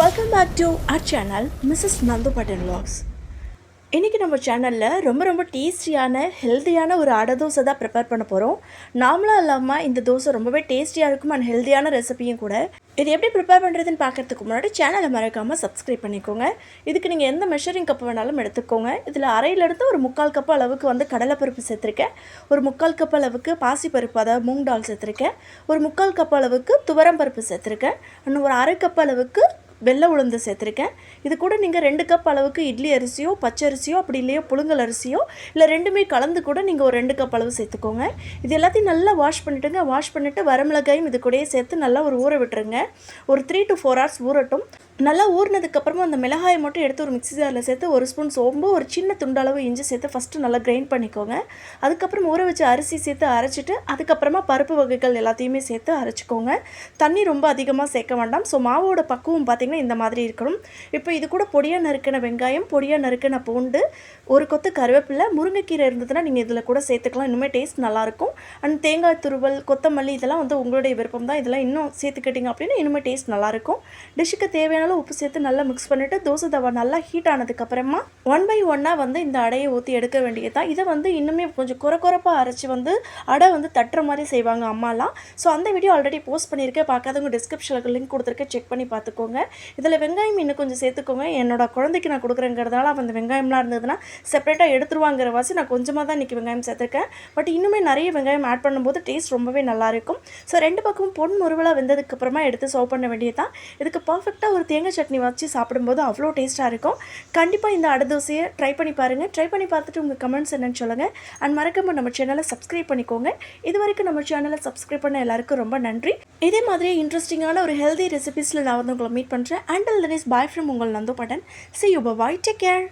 Welcome back to our channel Mrs Nandhu button vlogs இன்றைக்கி நம்ம சேனலில் ரொம்ப ரொம்ப டேஸ்டியான ஹெல்த்தியான ஒரு அடை தோசை தான் ப்ரிப்பேர் பண்ண போகிறோம் நார்மலாக இல்லாமல் இந்த தோசை ரொம்பவே டேஸ்டியாக இருக்கும் அண்ட் ஹெல்த்தியான ரெசிபியும் கூட. இது எப்படி ப்ரிப்பேர் பண்ணுறதுன்னு பார்க்கறதுக்கு முன்னாடி சேனலை மறக்காமல் சப்ஸ்கிரைப் பண்ணிக்கோங்க. இதுக்கு நீங்கள் எந்த மெஷரிங் கப் வேணாலும் எடுத்துக்கோங்க. இதில் அரையிலேருந்து ஒரு முக்கால் கப் அளவுக்கு வந்து கடலைப்பருப்பு சேர்த்துருக்கேன். ஒரு முக்கால் கப் அளவுக்கு பாசிப்பருப்பு அதாவது மூங் டால் சேர்த்துருக்கேன். ஒரு முக்கால் கப் அளவுக்கு துவரம் பருப்பு சேர்த்துருக்கேன். இன்னும் ஒரு அரை கப் அளவுக்கு வெள்ளை உளுந்து சேர்த்துருக்கேன். இது கூட நீங்கள் ரெண்டு கப் அளவுக்கு இட்லி அரிசியோ பச்சை அரிசியோ அப்படி இல்லையோ புழுங்கல் அரிசியோ இல்லை ரெண்டுமே கலந்து கூட நீங்கள் ஒரு ரெண்டு கப் அளவு சேர்த்துக்கோங்க. இது எல்லாத்தையும் நல்லா வாஷ் பண்ணிவிட்டுங்க வாஷ் பண்ணிவிட்டு வரமிளகாயும் இது கூடயே சேர்த்து நல்லா ஒரு ஊற விட்டுருங்க. ஒரு த்ரீ டு ஃபோர் ஹவர்ஸ் ஊறட்டும். நல்லா ஊறினதுக்கப்புறமா அந்த மிளகாயை மட்டும் எடுத்து ஒரு மிக்ஸி ஜாரில் சேர்த்து ஒரு ஸ்பூன் சோம்பு ஒரு சின்ன துண்டளவு இஞ்சி சேர்த்து ஃபஸ்ட்டு நல்லா கிரைண்ட் பண்ணிக்கோங்க. அதுக்கப்புறம் ஊற வச்சு அரிசி சேர்த்து அரைச்சிட்டு அதுக்கப்புறமா பருப்பு வகைகள் எல்லாத்தையுமே சேர்த்து அரைச்சிக்கோங்க. தண்ணி ரொம்ப அதிகமாக சேர்க்க வேண்டாம். ஸோ மாவோட பக்குவம் பார்த்திங்கன்னா இந்த மாதிரி இருக்கணும். இப்போ இது கூட பொடியாக நறுக்கின வெங்காயம் பொடியாக நறுக்கின பூண்டு ஒரு கொத்து கருவேப்பிலை முருங்கைக்கீரை இருந்ததுன்னா நீங்கள் இதில் கூட சேர்த்துக்கலாம். இன்னுமே டேஸ்ட் நல்லாயிருக்கும் அண்ட் தேங்காய் துருவல் கொத்தமல்லி இதெல்லாம் வந்து உங்களுடைய விருப்பம் தான் இதெல்லாம் இன்னும் சேர்த்துக்கிட்டிங்க அப்படின்னா இன்னுமே டேஸ்ட் நல்லாயிருக்கும் டிஷ்ஷுக்கு தேவையான அளவு உப்பு சேர்த்து நல்லா மிக்ஸ் பண்ணிவிட்டு தோசை தவா நல்லா ஹீட் ஆனதுக்கப்புறமா ஒன் பை ஒன்னாக வந்து இந்த அடையை ஊற்றி எடுக்க வேண்டியது தான் இதை வந்து இன்னுமே கொஞ்சம் குறை குறைப்பாக அரைச்சி வந்து அடை வந்து தட்டுற மாதிரி செய்வாங்க அம்மாலாம். ஸோ அந்த வீடியோ ஆல்ரெடி போஸ்ட் பண்ணியிருக்கேன். பார்க்காதவங்க டிஸ்கிரிப்ஷனில் லிங்க் கொடுத்துருக்கேன். செக் பண்ணி பார்த்துக்கோங்க. இதில் வெங்காயம் இன்னும் கொஞ்சம் சேர்த்துக்கோங்க. என்னோட குழந்தைக்கு நான் கொடுக்குறேங்கிறதால அந்த வெங்காயம்லாம் இருந்ததுன்னா செப்பரேட்டாக எடுத்துருவாங்கிற வாசி நான் கொஞ்சமாக தான் இன்றைக்கி வெங்காயம் சேர்த்துருக்கேன். பட் இன்னுமே நிறைய வெங்காயம் ஆட் பண்ணும்போது டேஸ்ட் ரொம்பவே நல்லாயிருக்கும் ஸோ ரெண்டு பக்கமும் பொன் முருவலாக வெந்ததுக்கப்புறமா எடுத்து சர்வ் பண்ண வேண்டியது தான் இதுக்கு பர்ஃபெக்டாக ஒரு தேங்காய் சட்னி வச்சு சாப்பிடும்போது அவ்வளோ டேஸ்ட்டாக இருக்கும். கண்டிப்பாக இந்த அடை தோசையை ட்ரை பண்ணி பாருங்கள் ட்ரை பண்ணி பார்த்துட்டு உங்கள் கமெண்ட்ஸ் என்னென்னு சொல்லுங்கள் அண்ட் மறக்காம நம்ம சேனலை சப்ஸ்கிரைப் பண்ணிக்கோங்க. இது வரைக்கும் நம்ம சேனலை சப்ஸ்கிரைப் பண்ண எல்லாருக்கும் ரொம்ப நன்றி. இதே மாதிரி இன்ட்ரெஸ்டிங்கான ஒரு ஹெல்தி ரெசிபிஸில் நான் வந்து உங்களை மீட் பண்ணுறேன் and then is bye from உங்கள் Nandhu button. See you bye take care